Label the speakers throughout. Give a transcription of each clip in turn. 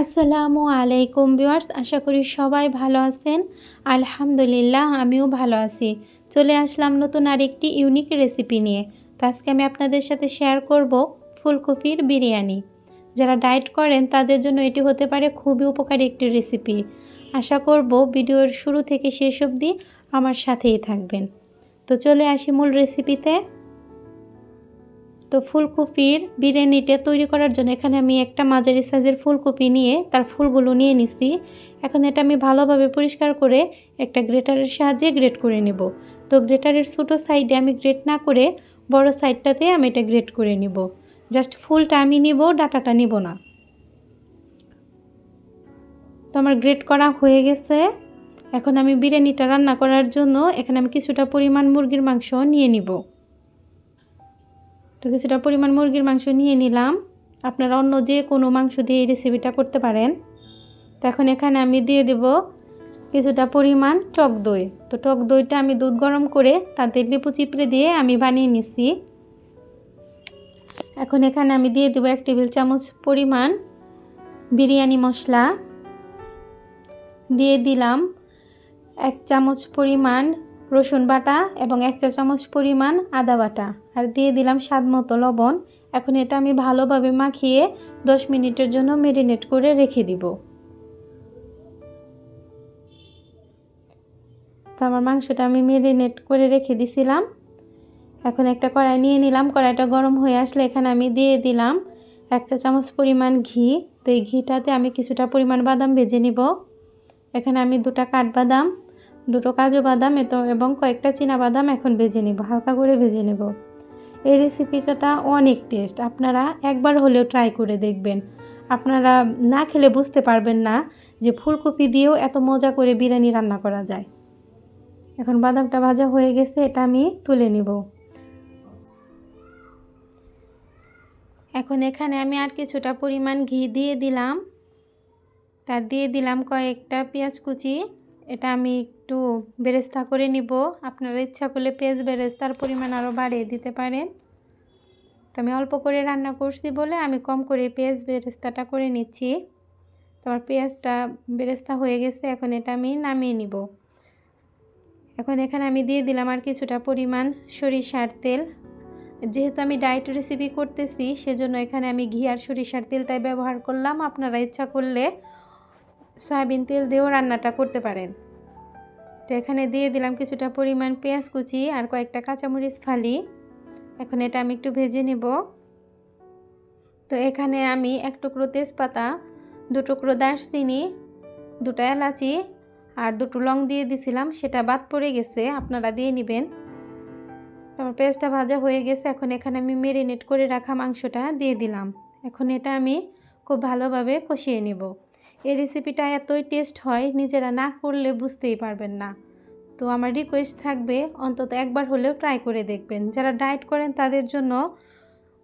Speaker 1: আসসালামু আলাইকুম ভিউয়ার্স, আশা করি সবাই ভালো আছেন। আলহামদুলিল্লাহ, আমিও ভালো আছি। চলে আসলাম নতুন আরেকটি ইউনিক রেসিপি নিয়ে। তো আজকে আমি আপনাদের সাথে শেয়ার করব ফুলকপির বিরিয়ানি। যারা ডায়েট করেন, তাদের জন্য এটি হতে পারে খুবই উপকারী একটি রেসিপি। আশা করব ভিডিওর শুরু থেকে শেষ অবধি আমার সাথেই থাকবেন। তো চলে আসি মূল রেসিপিতে। তো ফুলকপির বিরিয়ানিটা তৈরি করার জন্য এখানে আমি একটা মাঝারি সাইজের ফুলকপি নিয়ে তার ফুলগুলো নিয়ে নিছি। এখন এটা আমি ভালোভাবে পরিষ্কার করে একটা গ্রেটারের সাহায্যে গ্রেট করে নেব। তো গ্রেটারের ছোটো সাইডে আমি গ্রেট না করে বড় সাইডটাতে আমি এটা গ্রেট করে নিব। জাস্ট ফুলটা আমি নিব, ডাটাটা নিব না। তো আমার গ্রেট করা হয়ে গেছে। এখন আমি বিরিয়ানিটা রান্না করার জন্য এখানে আমি কিছুটা পরিমাণ মুরগির মাংস নিয়ে নিব। তো কিছুটা পরিমাণ মুরগির মাংস নিয়ে নিলাম। আপনারা অন্য যে কোনো মাংস দিয়ে এই রেসিপিটা করতে পারেন। তো এখন এখানে আমি দিয়ে দেব কিছুটা পরিমাণ টক দই। তো টক দইটা আমি দুধ গরম করে তাতে লিপু চিপড়ে দিয়ে আমি বানিয়ে নিছি। এখন এখানে আমি দিয়ে দেবো এক টেবিল চামচ পরিমাণ বিরিয়ানি মশলা। দিয়ে দিলাম এক চামচ পরিমাণ রসুন বাটা এবং এক চা চামচ পরিমাণ আদা বাটা। আর দিয়ে দিলাম স্বাদ মতো লবণ। এখন এটা আমি ভালোভাবে মাখিয়ে দশ মিনিটের জন্য মেরিনেট করে রেখে দিব। তো আমার মাংসটা আমি মেরিনেট করে রেখে দিছিলাম। এখন একটা কড়াই নিয়ে নিলাম। কড়াইটা গরম হয়ে আসলে এখানে আমি দিয়ে দিলাম এক চা চামচ পরিমাণ ঘি। তো এই ঘিটাতে আমি কিছুটা পরিমাণ বাদাম ভেজে নিব। এখানে আমি দুটা কাঠবাদাম দুটো কাজু বাদাম এত এবং কয়েকটা চীনা বাদাম এখন ভেজে নেব, হালকা করে ভেজে নেব। এই রেসিপিটা অনেক টেস্ট আপনারা একবার হলেও ট্রাই করে দেখবেন। আপনারা না খেলে বুঝতে পারবেন না যে ফুলকপি দিয়েও এত মজা করে বিরিয়ানি রান্না করা যায়। এখন বাদামটা ভাজা হয়ে গেছে, এটা আমি তুলে নিব। এখন এখানে আমি আর কিছুটা পরিমাণ ঘি দিয়ে দিলাম। তার দিয়ে দিলাম কয়েকটা পেঁয়াজ কুচি। এটা আমি একটু বেরেস্তা করে নিব। আপনারা ইচ্ছা করলে পেঁয়াজ বেরেস্তার পরিমাণ আরও বাড়িয়ে দিতে পারেন। তো আমি অল্প করে রান্না করছি বলে আমি কম করে পেঁয়াজ বেরেস্তাটা করে নিচ্ছি। তোমার পেঁয়াজটা বেরেস্তা হয়ে গেছে, এখন এটা আমি নামিয়ে নিব। এখন এখানে আমি দিয়ে দিলাম আর কিছুটা পরিমাণ সরিষার তেল। যেহেতু আমি ডায়েট রেসিপি করতেছি, সেজন্য এখানে আমি ঘি আর সরিষার তেলটাই ব্যবহার করলাম। আপনারা ইচ্ছা করলে সয়াবিন তেল দিয়েও রান্নাটা করতে পারেন। তো এখানে দিয়ে দিলাম কিছুটা পরিমাণ পেঁয়াজ কুচি আর কয়েকটা কাঁচামরিচ ফালি। এখন এটা আমি একটু ভেজে নেব। তো এখানে আমি এক টুকরো তেজপাতা, দু টুকরো দারচিনি, দুটো এলাচি আর দুটো লং দিয়ে দিছিলাম, সেটা বাদ পড়ে গেছে, আপনারা দিয়ে নেবেন। আমার পেঁয়াজটা ভাজা হয়ে গেছে, এখন এখানে আমি মেরিনেট করে রাখা মাংসটা দিয়ে দিলাম। এখন এটা আমি খুব ভালোভাবে কষিয়ে নেব। এই রেসিপিটা এতই টেস্ট হয়, নিজেরা না করলে বুঝতেই পারবেন না। তো আমার রিকোয়েস্ট থাকবে, অন্তত একবার হলেও ট্রাই করে দেখবেন। যারা ডায়েট করেন তাদের জন্য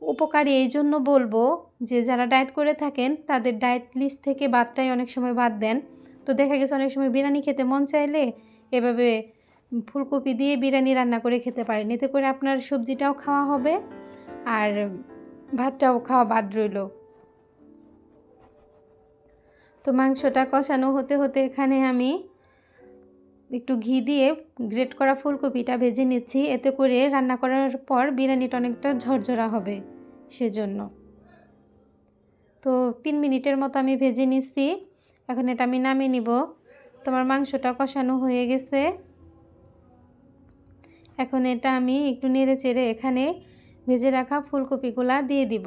Speaker 1: উপকারী এই জন্য বলব যে, যারা ডায়েট করে থাকেন, তাদের ডায়েট লিস্ট থেকে বাদটাই অনেক সময় বাদ দেন। তো দেখা গেছে অনেক সময় বিরিয়ানি খেতে মন চাইলে এভাবে ফুলকপি দিয়ে বিরিয়ানি রান্না করে খেতে পারেন। এতে করে আপনার সবজিটাও খাওয়া হবে আর ভাতটাও খাওয়া বাদ রইল। তো মাংসটা কষানো হতে হতে এখানে আমি একটু ঘি দিয়ে গ্রেট করা ফুলকপিটা ভেজে নিচ্ছি। এতে করে রান্না করার পর বিরিয়ানিটা অনেকটা ঝরঝরা হবে সেজন্য। তো তিন মিনিটের মতো আমি ভেজে নিচ্ছি। এখন এটা আমি নামিয়ে নিব। তোমার মাংসটা কষানো হয়ে গেছে। এখন এটা আমি একটু নেড়ে চেড়ে এখানে ভেজে রাখা ফুলকপিগুলা দিয়ে দিব।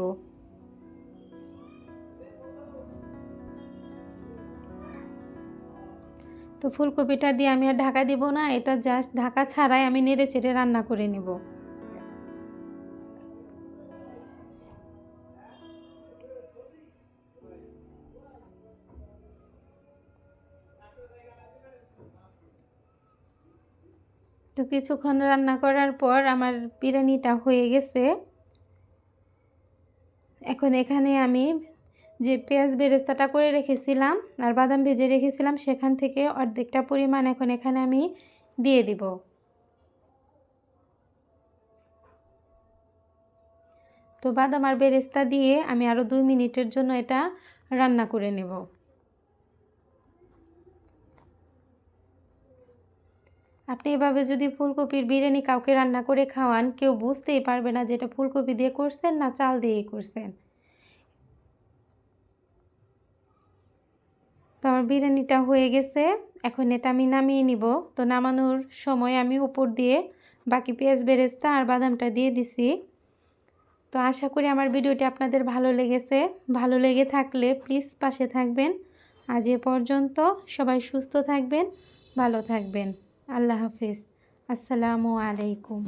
Speaker 1: তো ফুলকপিটা দিয়ে আমি আর ঢাকা দিব না, এটা জাস্ট ঢাকা ছাড়াই আমি নেড়ে চেড়ে রান্না করে নেব। তো কিছুক্ষণ রান্না করার পর আমার বিরিয়ানিটা হয়ে গেছে। এখন এখানে আমি যে পেঁয়াজ বেরেস্তাটা করে রেখেছিলাম আর বাদাম ভেজে রেখেছিলাম, সেখান থেকে অর্ধেকটা পরিমাণ এখন এখানে আমি দিয়ে দিব। তো বাদাম আর বেরেস্তা দিয়ে আমি আরও দুই মিনিটের জন্য এটা রান্না করে নেব। আপনি এভাবে যদি ফুলকপির বিরিয়ানি কাউকে রান্না করে খাওয়ান, কেউ বুঝতেই পারবে না যেটা ফুলকপি দিয়ে করছেন না চাল দিয়ে করছেন। আমার বিরিয়ানিটা হয়ে গেছে। এখন এটা আমি নামিয়ে নিব। তো নামানোর সময় আমি উপর দিয়ে বাকি পেঁয়াজ, বেরেস্তা আর বাদামটা দিয়ে দিছি। তো আশা করি আমার ভিডিওটি আপনাদের ভালো লেগেছে। ভালো লেগে থাকলে প্লিজ পাশে থাকবেন। আজ এ পর্যন্ত সবাই সুস্থ থাকবেন, ভালো থাকবেন। আল্লাহ হাফিজ। আসসালামু আলাইকুম।